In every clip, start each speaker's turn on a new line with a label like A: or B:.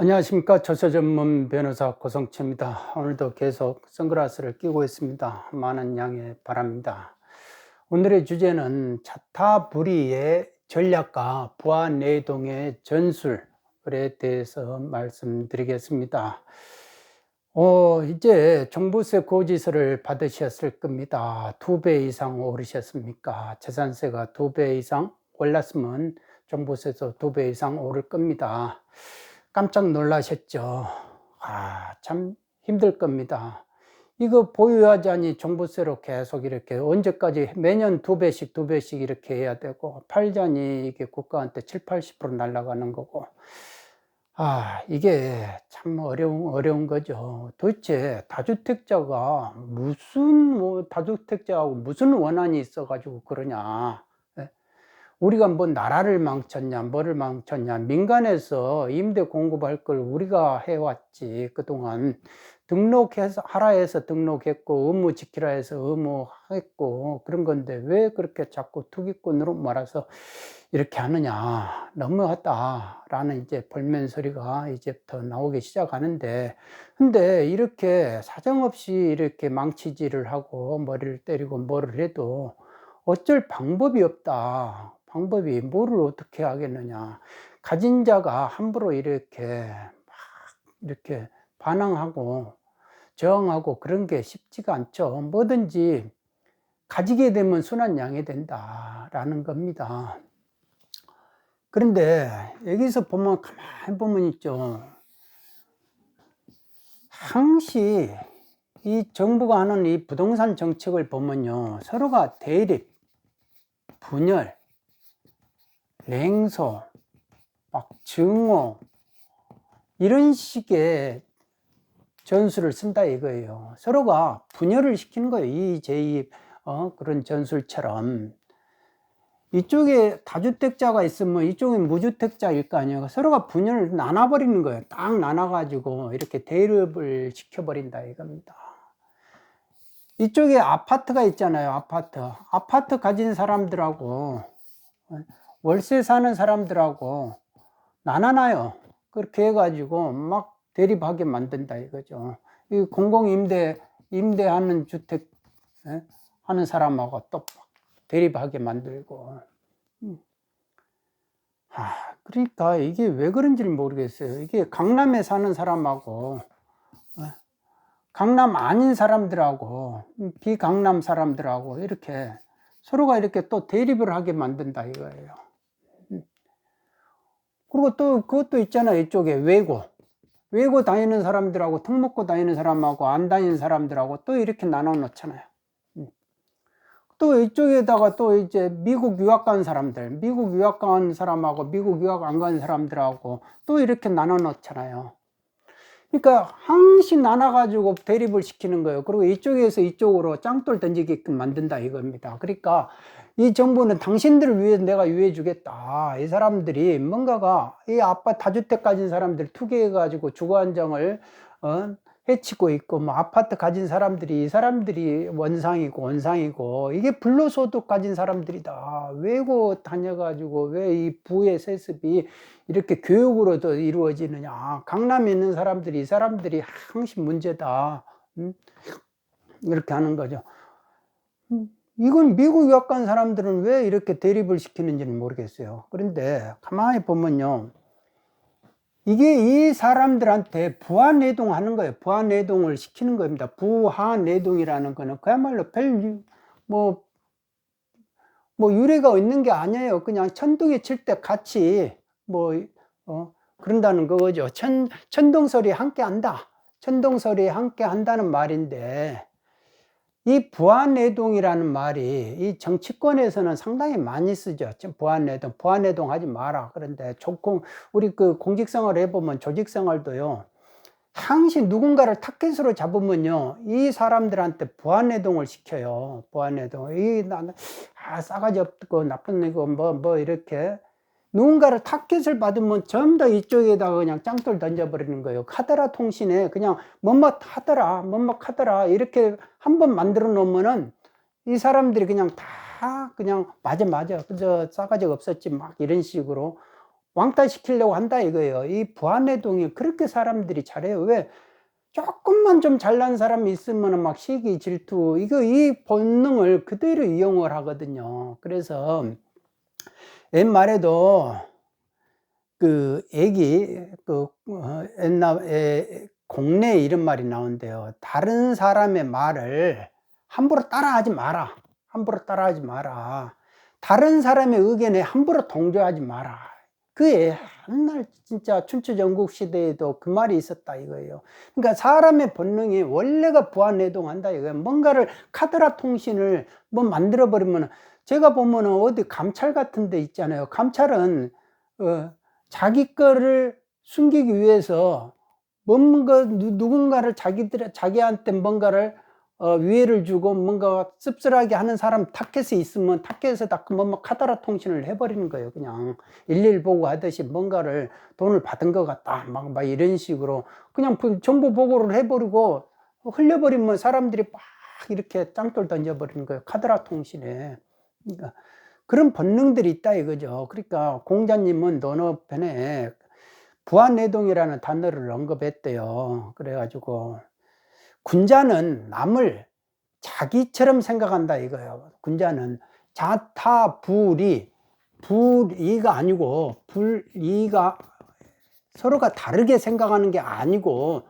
A: 안녕하십니까. 저서 전문 변호사 고성채입니다. 오늘도 계속 선글라스를 끼고 있습니다. 많은 양해 바랍니다. 오늘의 주제는 차타불이의 전략과 부하 내동의 전술에 대해서 말씀드리겠습니다. 어, 이제 종부세 고지서를 받으셨을 겁니다. 두 배 이상 오르셨습니까? 재산세가 두 배 이상 올랐으면 종부세도 두 배 이상 오를 겁니다. 깜짝 놀라셨죠. 아, 참 힘들 겁니다. 이거 보유하자니 종부세로 계속 이렇게 언제까지 매년 두 배씩 두 배씩 이렇게 해야 되고 팔자니 이게 국가한테 7, 80% 날아가는 거고 아, 이게 참 어려운, 어려운 거죠. 도대체 다주택자가 무슨, 뭐, 다주택자하고 무슨 원한이 있어가지고 그러냐. 우리가 뭐 나라를 망쳤냐, 뭐를 망쳤냐, 민간에서 임대 공급할 걸 우리가 해왔지. 그동안 등록해서, 하라 해서 등록했고, 의무 지키라 해서 의무했고, 그런 건데 왜 그렇게 자꾸 투기꾼으로 말아서 이렇게 하느냐. 너무하다 라는 이제 볼멘 소리가 이제부터 나오기 시작하는데, 근데 이렇게 사정없이 이렇게 망치질을 하고 머리를 때리고 뭐를 해도 어쩔 방법이 없다. 방법이 뭐를 어떻게 하겠느냐. 가진 자가 함부로 이렇게 막 이렇게 반항하고 저항하고 그런 게 쉽지가 않죠. 뭐든지 가지게 되면 순한 양이 된다라는 겁니다. 그런데 여기서 보면 가만히 보면 있죠. 항시 이 정부가 하는 이 부동산 정책을 보면요. 서로가 대립, 분열, 냉소, 막 증오 이런 식의 전술을 쓴다 이거예요. 서로가 분열을 시키는 거예요. 이 제2 어, 그런 전술처럼 이쪽에 다주택자가 있으면 이쪽에 무주택자일 거 아니에요. 서로가 분열을 나눠버리는 거예요. 딱 나눠가지고 이렇게 대립을 시켜버린다 이겁니다. 이쪽에 아파트가 있잖아요. 아파트. 아파트 가진 사람들하고 월세 사는 사람들하고 나눠놔요. 그렇게 해가지고 막 대립하게 만든다 이거죠. 이 공공임대, 임대하는 주택, 예? 하는 사람하고 또 대립하게 만들고. 음. 아, 그러니까 이게 왜 그런지를 모르겠어요. 이게 강남에 사는 사람하고, 예? 강남 아닌 사람들하고, 비강남 사람들하고 이렇게 서로가 이렇게 또 대립을 하게 만든다 이거예요. 그리고 또 그것도 있잖아 이쪽에 외고 외고 다니는 사람들하고 턱 먹고 다니는 사람하고 안 다니는 사람들하고 또 이렇게 나눠 놓잖아요 음. 또 이쪽에다가 또 이제 미국 유학 간 사람들 미국 유학 간 사람하고 미국 유학 안 간 사람들하고 또 이렇게 나눠 놓잖아요 그러니까 항시 나눠가지고 대립을 시키는 거예요. 그리고 이쪽에서 이쪽으로 짱돌 던지게끔 만든다 이겁니다. 그러니까 이 정부는 당신들을 위해 내가 유해 주겠다. 이 사람들이 뭔가가 이 아빠 다주택 가진 사람들 투기해 가지고 주거 안정을 어, 해치고 있고 뭐 아파트 가진 사람들이 이 사람들이 원상이고 원상이고 이게 불로소득 가진 사람들이다. 왜고 다녀가지고 왜 이 부의 세습이 이렇게 교육으로도 이루어지느냐. 강남에 있는 사람들이 이 사람들이 항상 문제다. 음? 이렇게 하는 거죠. 음? 이건 미국 유학 간 사람들은 왜 이렇게 대립을 시키는지는 모르겠어요. 그런데 가만히 보면요. 이게 이 사람들한테 부하내동 하는 거예요. 부하내동을 시키는 겁니다. 부하내동이라는 거는 그야말로 별, 뭐, 뭐 유래가 있는 게 아니에요. 그냥 천둥이 칠 때 같이 뭐, 어, 그런다는 거죠. 천, 천동설이 함께 한다. 천동설이 함께 한다는 말인데, 이 부안내동이라는 말이 이 정치권에서는 상당히 많이 쓰죠. 부안내동, 부안내동 하지 마라. 그런데 조금 우리 그 공직생활 해보면 조직생활도요. 항시 누군가를 타켓으로 잡으면요, 이 사람들한테 부안내동을 시켜요. 부안내동. 이 나는 아 싸가지 없고 나쁜 이고 뭐뭐 뭐 이렇게 누군가를 타켓을 받으면 전부 다 이쪽에다가 그냥 짱돌 던져버리는 거예요. 카더라 통신에 그냥 뭐뭐 하더라, 뭐뭐 하더라 이렇게 한번 만들어 놓으면은 이 사람들이 그냥 다 그냥 맞아 맞아 그저 싸가지가 없었지 막 이런 식으로 왕따 시키려고 한다 이거예요. 이 부안해동이 그렇게 사람들이 잘해요. 왜? 조금만 좀 잘난 사람이 있으면 막 시기, 질투, 이거 이 본능을 그대로 이용을 하거든요. 그래서 옛말에도 그 얘기, 그, 어, 옛날에 공내 이런 말이 나온대요. 다른 사람의 말을 함부로 따라하지 마라. 함부로 따라하지 마라. 다른 사람의 의견에 함부로 동조하지 마라. 그에 한날 진짜 춘추 전국 시대에도 그 말이 있었다 이거예요. 그러니까 사람의 본능이 원래가 부안해동한다 이거예요. 뭔가를 카드라 통신을 뭐 만들어 버리면 제가 보면은 어디 감찰 같은 데 있잖아요. 감찰은 어, 자기 거를 숨기기 위해서 뭔가 누- 누군가를 자기들 자기한테 뭔가를 어, 위해를 주고 뭔가 씁쓸하게 하는 사람 타켓에 있으면 타켓에다 뭐뭐 카더라 통신을 해버리는 거예요. 그냥 일일 보고 하듯이 뭔가를 돈을 받은 것 같다. 막, 막 이런 식으로 그냥 그 정보 보고를 해버리고 흘려버리면 사람들이 막 이렇게 짱돌 던져버리는 거예요. 카더라 통신에. 그러니까 그런 본능들이 있다 이거죠. 그러니까 공자님은 논어편에 부안내동이라는 단어를 언급했대요. 그래가지고 군자는 남을 자기처럼 생각한다 이거예요. 군자는 자타 불이 불이가 아니고 불이가 서로가 다르게 생각하는 게 아니고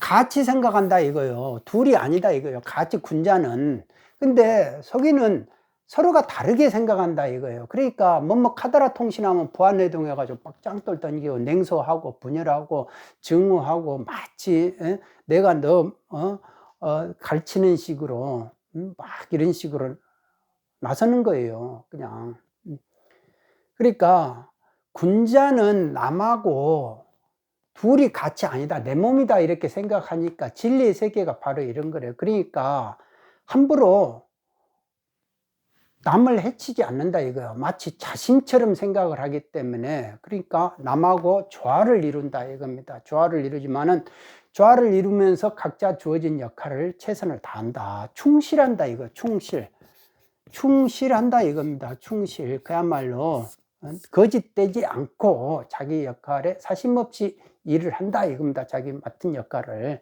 A: 같이 생각한다 이거예요. 둘이 아니다 이거예요. 같이 군자는 근데 서기는 서로가 다르게 생각한다 이거예요. 그러니까 뭐뭐 카더라 통신하면 부안내동 해가지고 막 짱돌 던지고 냉소하고 분열하고 증오하고 마치 에? 내가 너 어, 어, 가르치는 식으로 음, 막 이런 식으로 나서는 거예요. 그냥 음. 그러니까 군자는 남하고 둘이 같이 아니다 내 몸이다 이렇게 생각하니까 진리의 세계가 바로 이런 거래요. 그러니까 함부로 남을 해치지 않는다 이거예요. 마치 자신처럼 생각을 하기 때문에 그러니까 남하고 조화를 이룬다 이겁니다. 조화를 이루지만은 조화를 이루면서 각자 주어진 역할을 최선을 다한다. 충실한다 이거 충실. 충실한다 이겁니다. 충실. 그야말로 거짓되지 않고 자기 역할에 사심 없이 일을 한다 이겁니다. 자기 맡은 역할을.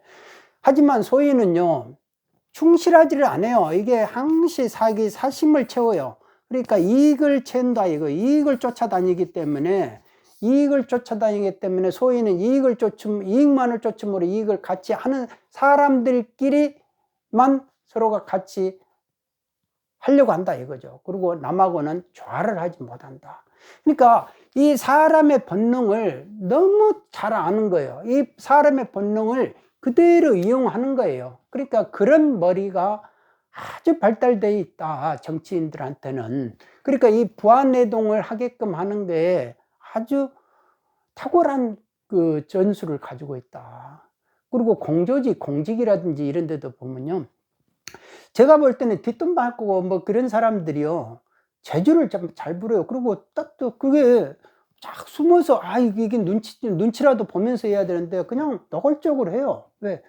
A: 하지만 소위는요. 충실하지를 않아요. 이게 항시 사기 사심을 채워요. 그러니까 이익을 채운다 이거 이익을 쫓아다니기 때문에 이익을 쫓아다니기 때문에 소위는 이익을 쫓음 이익만을 쫓음으로 이익을 같이 하는 사람들끼리만 서로가 같이 하려고 한다 이거죠. 그리고 남하고는 조화를 하지 못한다. 그러니까 이 사람의 본능을 너무 잘 아는 거예요. 이 사람의 본능을 그대로 이용하는 거예요. 그러니까 그런 머리가 아주 발달되어 있다. 정치인들한테는. 그러니까 이 부안내동을 하게끔 하는 게 아주 탁월한 그 전술을 가지고 있다. 그리고 공조직, 공직이라든지 이런 데도 보면요. 제가 볼 때는 뒷돈 받고 뭐 그런 사람들이요. 재주를 좀 잘 부려요. 그리고 딱 또 그게 쫙 숨어서 아 이게 눈치 눈치라도 보면서 해야 되는데 그냥 노골적으로 해요. 왜?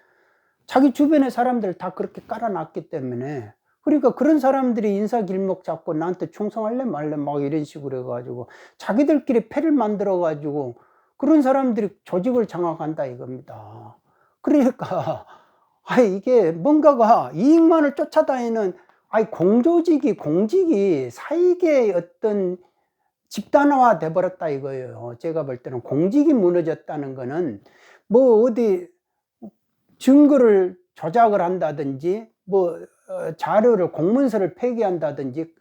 A: 자기 주변의 사람들 다 그렇게 깔아놨기 때문에 그러니까 그런 사람들이 인사 길목 잡고 나한테 충성할래 말래 막 이런 식으로 해가지고 자기들끼리 패를 만들어 가지고 그런 사람들이 조직을 장악한다 이겁니다. 그러니까 아 이게 뭔가가 이익만을 쫓아다니는 아이 공조직이 공직이 사익의 어떤 집단화 돼 버렸다 이거예요. 제가 볼 때는 공직이 무너졌다는 거는 뭐 어디 증거를 조작을 한다든지 뭐 어, 자료를 공문서를 폐기한다든지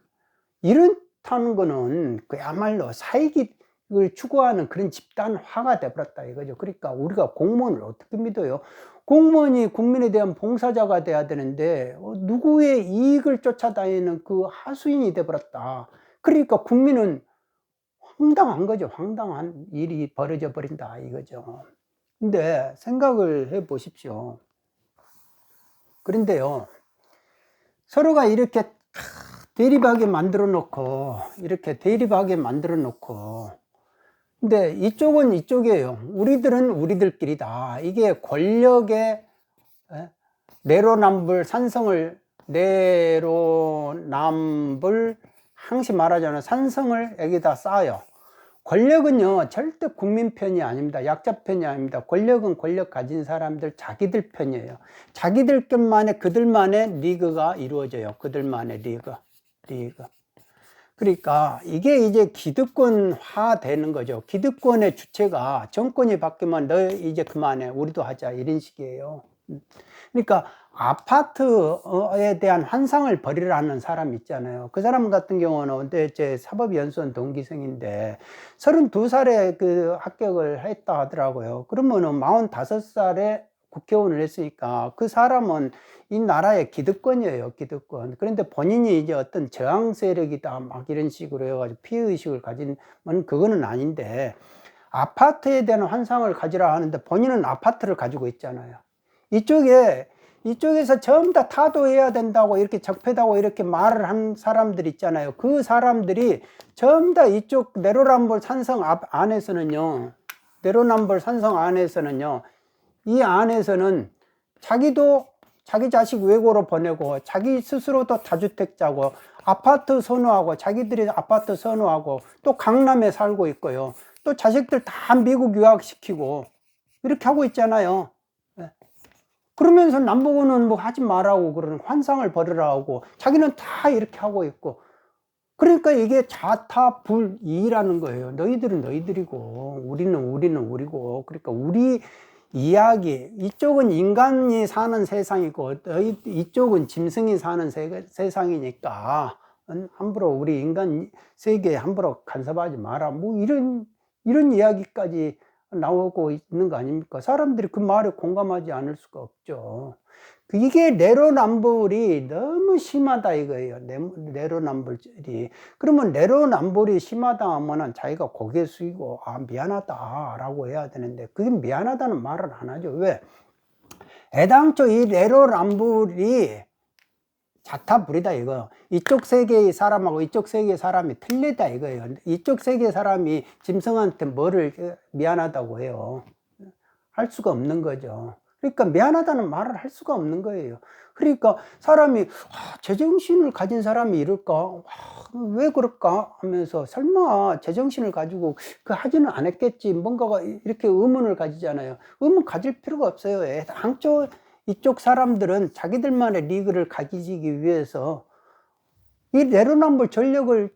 A: 이렇다는 거는 그야말로 사익을 추구하는 그런 집단화가 돼버렸다 이거죠. 그러니까 우리가 공무원을 어떻게 믿어요? 공무원이 국민에 대한 봉사자가 돼야 되는데 어, 누구의 이익을 쫓아다니는 그 하수인이 돼버렸다. 그러니까 국민은 황당한 거죠. 황당한 일이 벌어져 버린다 이거죠. 근데 생각을 해 보십시오. 그런데요, 서로가 이렇게 대립하게 만들어 놓고, 이렇게 대립하게 만들어 놓고, 근데 이쪽은 이쪽이에요. 우리들은 우리들끼리다. 이게 권력의 에? 내로남불, 산성을, 내로남불, 항시 말하자면 산성을 여기다 쌓아요. 권력은요, 절대 국민 편이 아닙니다. 약자 편이 아닙니다. 권력은 권력 가진 사람들, 자기들 편이에요. 자기들만의, 그들만의 리그가 이루어져요. 그들만의 리그. 리그. 그러니까 이게 이제 기득권화 되는 거죠. 기득권의 주체가 정권이 바뀌면 너 이제 그만해. 우리도 하자. 이런 식이에요. 그러니까 아파트에 대한 환상을 버리라는 사람 있잖아요. 그 사람 같은 경우는 제 사법연수원 동기생인데 32살에 그 합격을 했다 하더라고요. 그러면은 45살에 국회의원을 했으니까 그 사람은 이 나라의 기득권이에요, 기득권. 그런데 본인이 이제 어떤 저항 세력이다, 막 이런 식으로 해가지고 피해 의식을 가진 건 그거는 아닌데 아파트에 대한 환상을 가지라 하는데 본인은 아파트를 가지고 있잖아요. 이쪽에 이쪽에서 전부 다 타도해야 된다고 이렇게 적폐다고 이렇게 말을 한 사람들 있잖아요. 그 사람들이 전부 다 이쪽 내로남불 산성 앞 안에서는요. 내로남불 산성 안에서는요. 이 안에서는 자기도 자기 자식 외고로 보내고 자기 스스로도 다주택자고 아파트 선호하고 자기들이 아파트 선호하고 또 강남에 살고 있고요. 또 자식들 다 미국 유학시키고 이렇게 하고 있잖아요. 그러면서 남보고는 뭐 하지 말라고 그러는 환상을 버리라고 자기는 다 이렇게 하고 있고 그러니까 이게 자타불이라는 거예요. 너희들은 너희들이고 우리는 우리는 우리고 그러니까 우리 이야기 이쪽은 인간이 사는 세상이고 너희 이쪽은 짐승이 사는 세, 세상이니까 함부로 우리 인간 세계에 함부로 간섭하지 마라. 뭐 이런 이런 이야기까지 나오고 있는 거 아닙니까? 사람들이 그 말에 공감하지 않을 수가 없죠. 그 이게 내로남불이 너무 심하다 이거예요. 내로남불이. 그러면 내로남불이 심하다 하면은 자기가 고개 숙이고 아 미안하다라고 해야 되는데 그게 미안하다는 말을 안 하죠. 왜? 애당초 이 내로남불이 자타 불이다 이거 이쪽 세계의 사람하고 이쪽 세계의 사람이 틀리다 이거예요. 이쪽 세계의 사람이 짐승한테 뭐를 미안하다고 해요. 할 수가 없는 거죠. 그러니까 미안하다는 말을 할 수가 없는 거예요. 그러니까 사람이 아, 제정신을 가진 사람이 이럴까? 아, 왜 그럴까? 하면서 설마 제정신을 가지고 그 하지는 않았겠지. 뭔가가 이렇게 의문을 가지잖아요. 의문 가질 필요가 없어요. 애당초 이쪽 사람들은 자기들만의 리그를 가지기 위해서 이 내로남불 전력을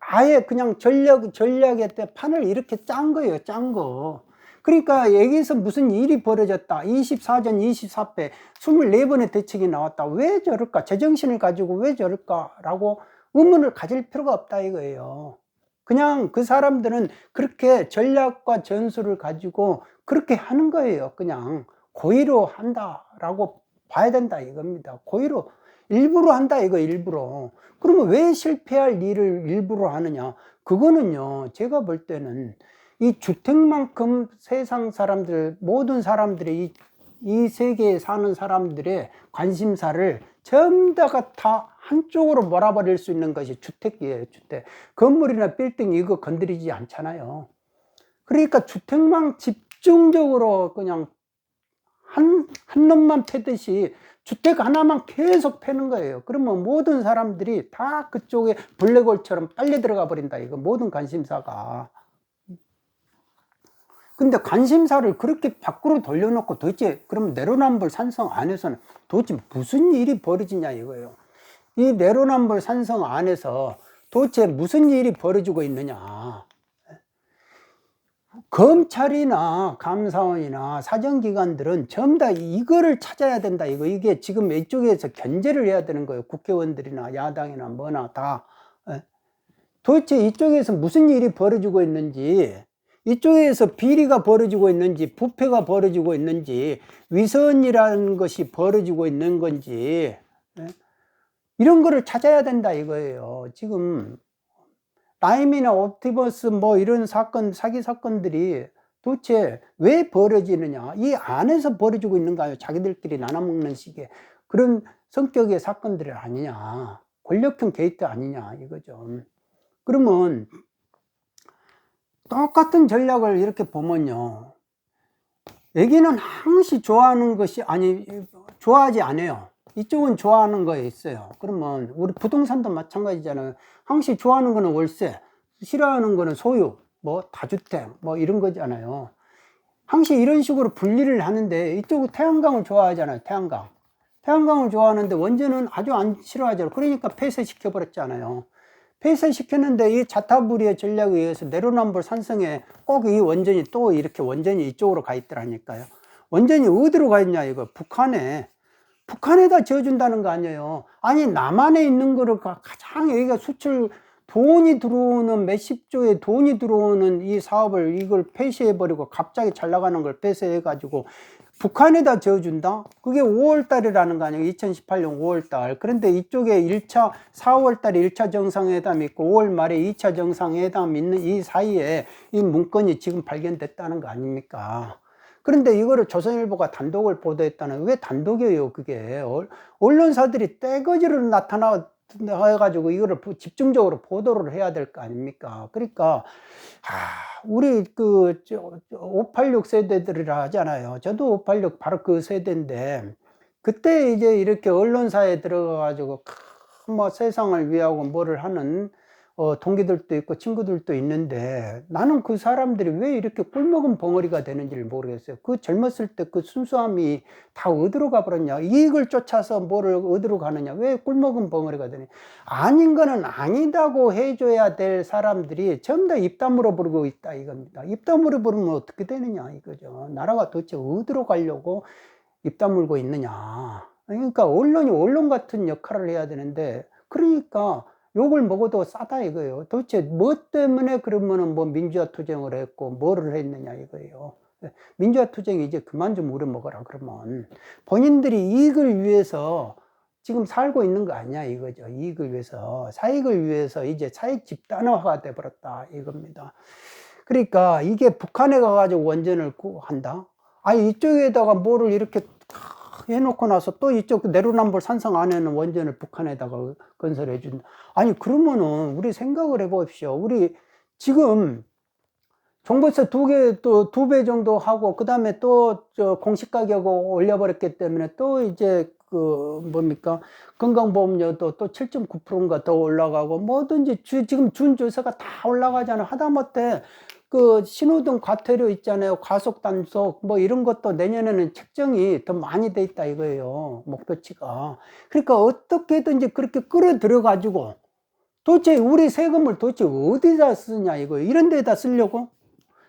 A: 아예 그냥 전략, 전략의 때 판을 이렇게 짠 거예요, 짠 거. 그러니까 여기서 무슨 일이 벌어졌다. 24전 24패, 24번의 대책이 나왔다. 왜 저럴까? 제정신을 가지고 왜 저럴까? 라고 의문을 가질 필요가 없다 이거예요. 그냥 그 사람들은 그렇게 전략과 전술을 가지고 그렇게 하는 거예요. 그냥. 고의로 한다라고 봐야 된다 이겁니다. 고의로 일부러 한다 이거 일부러. 그러면 왜 실패할 일을 일부러 하느냐? 그거는요. 제가 볼 때는 이 주택만큼 세상 사람들 모든 사람들의 이, 이 세계에 사는 사람들의 관심사를 전부 다가 다 한쪽으로 몰아버릴 수 있는 것이 주택이에요, 주택. 건물이나 빌딩 이거 건드리지 않잖아요. 그러니까 주택만 집중적으로 그냥 한, 한 놈만 패듯이 주택 하나만 계속 패는 거예요. 그러면 모든 사람들이 다 그쪽에 블랙홀처럼 빨리 들어가 버린다. 이거 모든 관심사가. 근데 관심사를 그렇게 밖으로 돌려놓고 도대체 그럼 내로남불 산성 안에서는 도대체 무슨 일이 벌어지냐 이거예요. 이 내로남불 산성 안에서 도대체 무슨 일이 벌어지고 있느냐. 검찰이나 감사원이나 사정기관들은 전부 다 이거를 찾아야 된다. 이거 이게 지금 이쪽에서 견제를 해야 되는 거예요. 국회의원들이나 야당이나 뭐나 다. 예. 도대체 이쪽에서 무슨 일이 벌어지고 있는지, 이쪽에서 비리가 벌어지고 있는지, 부패가 벌어지고 있는지, 위선이라는 것이 벌어지고 있는 건지, 예. 이런 거를 찾아야 된다 이거예요. 지금 라임이나 옵티버스 뭐 이런 사건, 사기 사건들이 도대체 왜 벌어지느냐. 이 안에서 벌어지고 있는가요? 자기들끼리 나눠먹는 식의 그런 성격의 사건들이 아니냐. 권력형 게이트 아니냐. 이거죠. 그러면 똑같은 전략을 이렇게 보면요. 애기는 항시 좋아하는 것이 아니, 좋아하지 않아요. 이쪽은 좋아하는 거에 있어요. 그러면 우리 부동산도 마찬가지잖아요. 항시 좋아하는 거는 월세, 싫어하는 거는 소유. 뭐 다주택 뭐 이런 거잖아요. 항상 이런 식으로 분리를 하는데 이쪽은 태양광을 좋아하잖아요. 태양광. 태양광을 좋아하는데 원전은 아주 안 싫어하잖아요. 그러니까 폐쇄시켜 버렸잖아요. 폐쇄시켰는데 이 자타불이의 전략에 의해서 내로남불 산성에 꼭 이 원전이 또 이렇게 원전이 이쪽으로 가 있더라니까요. 원전이 어디로 가 있냐 이거 북한에 북한에다 지어준다는 거 아니에요. 아니 남한에 있는 거를 가- 가장 여기가 수출 돈이 들어오는 몇십 조의 돈이 들어오는 이 사업을 이걸 폐쇄해 버리고 갑자기 잘 나가는 걸 폐쇄해 가지고 북한에다 지어준다? 그게 5월 달이라는 거 아니에요? 2018년 5월 달. 그런데 이쪽에 1차, 4월 달에 1차 정상회담 있고 5월 말에 2차 정상회담 있는 이 사이에 이 문건이 지금 발견됐다는 거 아닙니까? 그런데 이거를 조선일보가 단독을 보도했다는 왜 단독이에요 그게? 얼- 언론사들이 떼거지로 나타나 해가지고 이거를 부- 집중적으로 보도를 해야 될 거 아닙니까? 그러니까 아, 우리 그 586 세대들이라 하잖아요. 저도 586 바로 그 세대인데 그때 이제 이렇게 언론사에 들어가가지고 큰뭐 세상을 위하고 뭐를 하는 어, 동기들도 있고 친구들도 있는데 나는 그 사람들이 왜 이렇게 꿀먹은 벙어리가 되는지를 모르겠어요. 그 젊었을 때 그 순수함이 다 어디로 가버렸냐. 이익을 쫓아서 뭐를 어디로 가느냐. 왜 꿀먹은 벙어리가 되냐. 아닌 거는 아니다고 해줘야 될 사람들이 전부 다 입담으로 부르고 있다 이겁니다. 입담으로 부르면 어떻게 되느냐 이거죠. 나라가 도대체 어디로 가려고 입담 물고 있느냐. 그러니까 언론이 언론 같은 역할을 해야 되는데 그러니까 욕을 먹어도 싸다 이거예요. 도대체 뭐 때문에 그러면은 뭐 민주화 투쟁을 했고 뭐를 했느냐 이거예요. 민주화 투쟁 이제 그만 좀 우려 먹어라 그러면 본인들이 이익을 위해서 지금 살고 있는 거 아니야 이거죠. 이익을 위해서 사익을 위해서 이제 사익 집단화가 돼 버렸다 이겁니다. 그러니까 이게 북한에 가가지고 원전을 한다. 아니 이쪽에다가 뭐를 이렇게 해놓고 나서 또 이쪽 내로남불 산성 안에는 원전을 북한에다가 건설해 준다. 아니 그러면은 우리 생각을 해봅시오. 우리 지금 종부세 두개 또 두 배 정도 하고 그 다음에 또 저 공시 가격을 올려버렸기 때문에 또 이제 그 뭡니까 건강보험료도 또 7.9%인가 더 올라가고 뭐든지 주, 지금 준주세가 다 올라가잖아 하다못해 그 신호등 과태료 있잖아요. 과속 단속 뭐 이런 것도 내년에는 책정이 더 많이 돼 있다 이거예요. 목표치가. 그러니까 어떻게든지 그렇게 끌어들여 가지고 도대체 우리 세금을 도대체 어디다 쓰냐 이거예요. 이런 데다 쓰려고?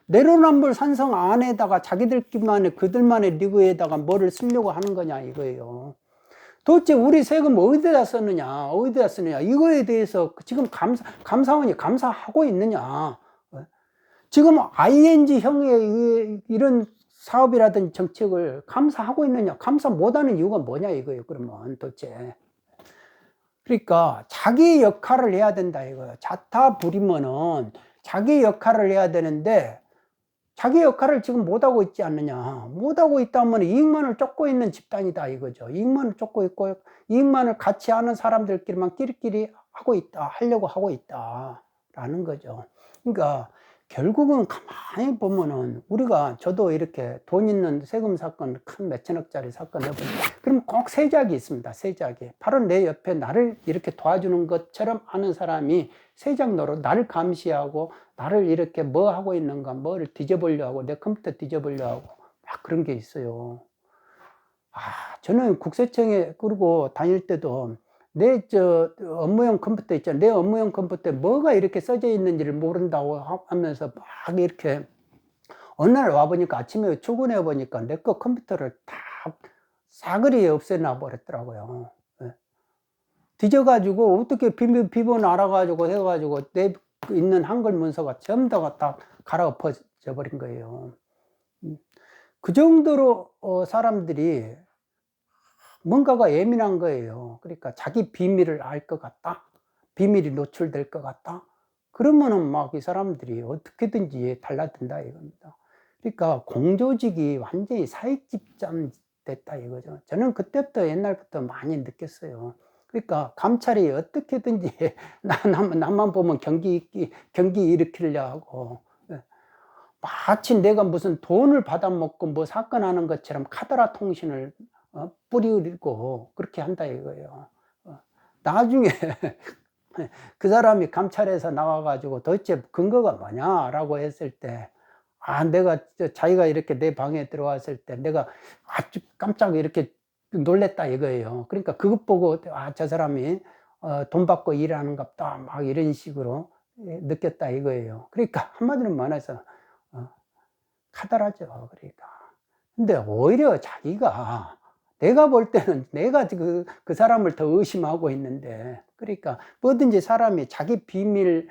A: 내로남불 산성 안에다가 자기들끼만의 그들만의 리그에다가 뭐를 쓰려고 하는 거냐 이거예요. 도대체 우리 세금 어디다 썼느냐, 어디다 쓰느냐, 이거에 대해서 지금 감사, 감사원이 감사하고 있느냐. 지금 ING형의 이런 사업이라든지 정책을 감사하고 있느냐, 감사 못하는 이유가 뭐냐 이거예요, 그러면 도대체. 그러니까 자기 역할을 해야 된다 이거예요. 자타 부리면은 자기 역할을 해야 되는데 자기 역할을 지금 못하고 있지 않느냐. 못하고 있다면 이익만을 쫓고 있는 집단이다 이거죠. 이익만을 쫓고 있고 이익만을 같이 하는 사람들끼리만 끼리끼리 하고 있다. 하려고 하고 있다. 라는 거죠. 그러니까 결국은 가만히 보면은 우리가 저도 이렇게 돈 있는 세금 사건 큰 몇천억짜리 사건 해보니 그럼 꼭 세작이 있습니다. 세작이. 바로 내 옆에 나를 이렇게 도와주는 것처럼 하는 사람이 세작노로 나를 감시하고 나를 이렇게 뭐 하고 있는가, 뭐를 뒤져보려 하고, 내 컴퓨터 뒤져보려 하고, 막 그런 게 있어요. 아, 저는 국세청에, 그리고 다닐 때도 내 저 업무용 컴퓨터 있잖아요. 내 업무용 컴퓨터에 뭐가 이렇게 써져 있는지를 모른다고 하면서 막 이렇게 어느 날 와보니까 아침에 출근해 보니까 내 거 컴퓨터를 다 싸그리 없애놔 버렸더라고요. 예. 뒤져가지고 어떻게 비밀 비번 알아가지고 해가지고 내 있는 한글 문서가 전부 다 갈아엎어져 버린 거예요. 음. 그 정도로 어, 사람들이 뭔가가 예민한 거예요. 그러니까 자기 비밀을 알 것 같다. 비밀이 노출될 것 같다. 그러면은 막 이 사람들이 어떻게든지 달라든다 이겁니다. 그러니까 공조직이 완전히 사익 집단 됐다 이거죠. 저는 그때부터 옛날부터 많이 느꼈어요. 그러니까 감찰이 어떻게든지 남, 남만 보면 경기 경기 일으키려 하고 예. 마치 내가 무슨 돈을 받아먹고 뭐 사건 하는 것처럼 카더라 통신을 어, 뿌리고 그렇게 한다 이거예요. 어, 나중에 그 사람이 감찰에서 나와가지고 도대체 근거가 뭐냐라고 했을 때, 아, 내가, 저 자기가 이렇게 내 방에 들어왔을 때 내가 아주 깜짝 이렇게 놀랬다 이거예요. 그러니까 그것 보고, 아, 저 사람이 어, 돈 받고 일하는 갑다. 막 이런 식으로 예, 느꼈다 이거예요. 그러니까 한마디로 말해서, 어, 카달하죠. 그러니까. 근데 오히려 자기가 내가 볼 때는 내가 그, 그 사람을 더 의심하고 있는데, 그러니까 뭐든지 사람이 자기 비밀이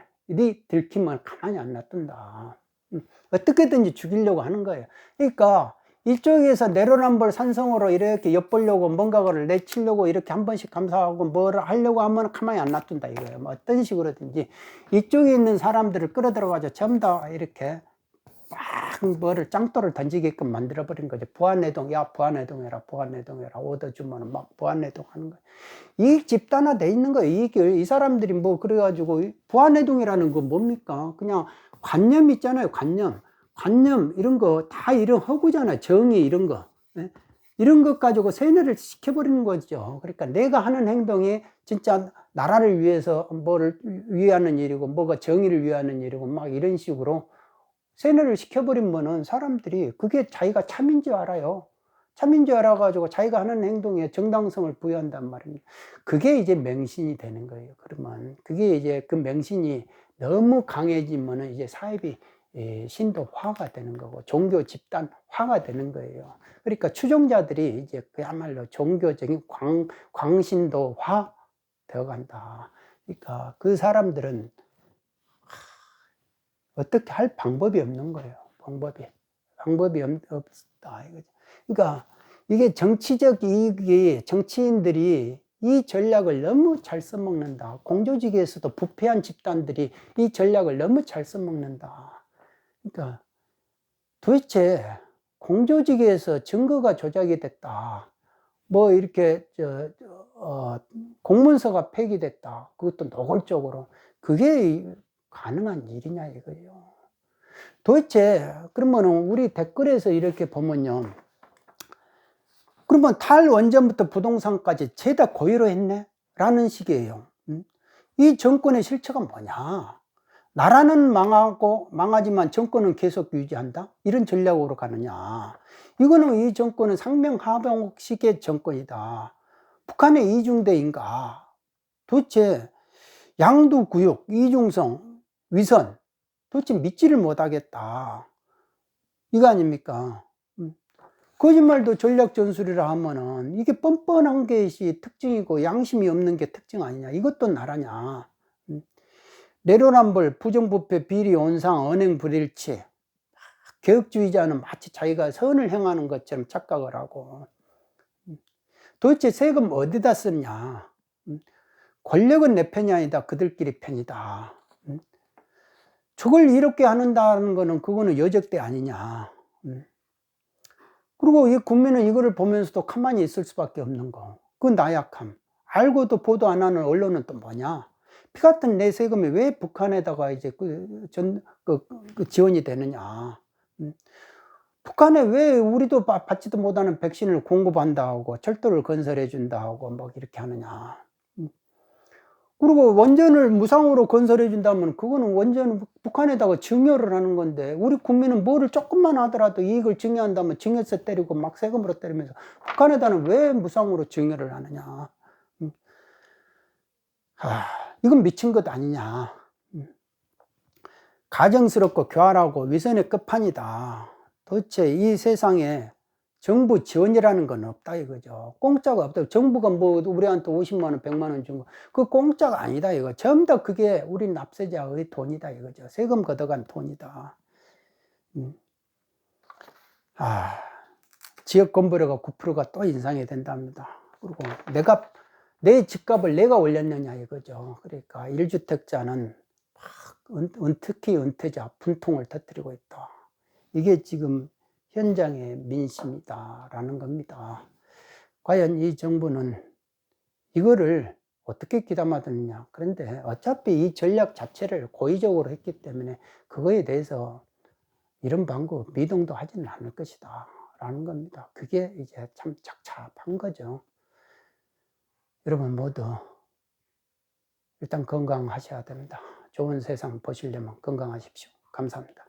A: 들키면 가만히 안 놔둔다. 음, 어떻게든지 죽이려고 하는 거예요. 그러니까 이쪽에서 내로남불 산성으로 이렇게 엿보려고 뭔가를 내치려고 이렇게 한 번씩 감사하고 뭐를 하려고 하면 가만히 안 놔둔다 이거예요. 뭐 어떤 식으로든지 이쪽에 있는 사람들을 끌어들어가지고 전부 다 이렇게 막 뭐를 짱돌을 던지게끔 만들어버린 거죠. 부안내동, 야, 부안내동해라, 부안내동해라. 얻어주면은 막 부안내동 하는 거예요. 이 집단화돼 있는 거예요. 이, 이 사람들이 뭐 그래가지고 부안내동이라는 건 뭡니까? 그냥 관념 있잖아요. 관념. 관념, 이런 거 다 이런 허구잖아요. 정의, 이런 거. 네? 이런 것 가지고 세뇌를 시켜버리는 거죠. 그러니까 내가 하는 행동이 진짜 나라를 위해서 뭐를 위하는 일이고, 뭐가 정의를 위하는 일이고, 막 이런 식으로 세뇌를 시켜버리면은 사람들이 그게 자기가 참인 줄 알아요. 참인 줄 알아가지고 자기가 하는 행동에 정당성을 부여한단 말입니다. 그게 이제 맹신이 되는 거예요. 그러면 그게 이제 그 맹신이 너무 강해지면은 이제 사입이 예, 신도화가 되는 거고 종교 집단화가 되는 거예요. 그러니까 추종자들이 이제 그야말로 종교적인 광, 광신도화 되어간다. 그러니까 그 사람들은 어떻게 할 방법이 없는 거예요. 방법이. 방법이 없, 다 이거죠. 그러니까 이게 정치적 이익이 정치인들이 이 전략을 너무 잘 써먹는다. 공조직에서도 부패한 집단들이 이 전략을 너무 잘 써먹는다. 그러니까 도대체 공조직에서 증거가 조작이 됐다. 뭐 이렇게 저, 어, 공문서가 폐기됐다. 그것도 노골적으로. 그게 가능한 일이냐 이거예요. 도대체 그러면 우리 댓글에서 이렇게 보면요. 그러면 탈원전부터 부동산까지 죄다 고의로 했네? 라는 식이에요. 이 정권의 실체가 뭐냐? 나라는 망하고 망하지만 정권은 계속 유지한다? 이런 전략으로 가느냐? 이거는 이 정권은 상명하병식의 정권이다. 북한의 이중대인가? 도대체 양두구역, 이중성, 위선 도대체 믿지를 못하겠다. 이거 아닙니까? 음. 거짓말도 전략 전술이라 하면은 이게 뻔뻔한 것이 특징이고 양심이 없는 게 특징 아니냐? 이것도 나라냐? 음. 내로남불, 부정부패, 비리, 온상, 언행, 불일치. 개혁주의자는 마치 자기가 선을 행하는 것처럼 착각을 하고. 음. 도대체 세금 어디다 쓰냐? 권력은 내 편이 아니다. 그들끼리 편이다. 저걸 이렇게 하는다는 거는 그거는 여적대 아니냐. 음. 그리고 이 국민은 이거를 보면서도 가만히 있을 수밖에 없는 거. 그 나약함. 알고도 보도 안 하는 언론은 또 뭐냐. 피 같은 내 세금이 왜 북한에다가 이제 그 전, 그, 그 지원이 되느냐. 음. 북한에 왜 우리도 받지도 못하는 백신을 공급한다 하고 철도를 건설해 준다 하고 막 이렇게 하느냐. 그리고 원전을 무상으로 건설해 준다면 그거는 원전 북한에다가 증여를 하는 건데 우리 국민은 뭐를 조금만 하더라도 이익을 증여한다면 증여세 때리고 막 세금으로 때리면서 북한에다는 왜 무상으로 증여를 하느냐 음. 하, 이건 미친 것 아니냐 음. 가정스럽고 교활하고 위선의 끝판이다 도대체 이 세상에 정부 지원이라는 건 없다 이거죠. 공짜가 없다. 정부가 뭐 우리한테 50만 원, 100만 원 준 거, 그 공짜가 아니다 이거. 전부 다 그게 우리 납세자의 돈이다 이거죠. 세금 걷어간 돈이다. 음. 아, 지역 건물료가 9%가 또 인상이 된답니다. 그리고 내가 내 집값을 내가 올렸느냐 이거죠. 그러니까 1주택자는 은, 특히 은퇴자 분통을 터뜨리고 있다. 이게 지금 현장의 민심이다라는 겁니다. 과연 이 정부는 이거를 어떻게 귀담아듣느냐. 그런데 어차피 이 전략 자체를 고의적으로 했기 때문에 그거에 대해서 이런 방법 미동도 하지는 않을 것이다. 라는 겁니다. 그게 이제 참 착잡한 거죠. 여러분 모두 일단 건강하셔야 됩니다. 좋은 세상 보시려면 건강하십시오. 감사합니다.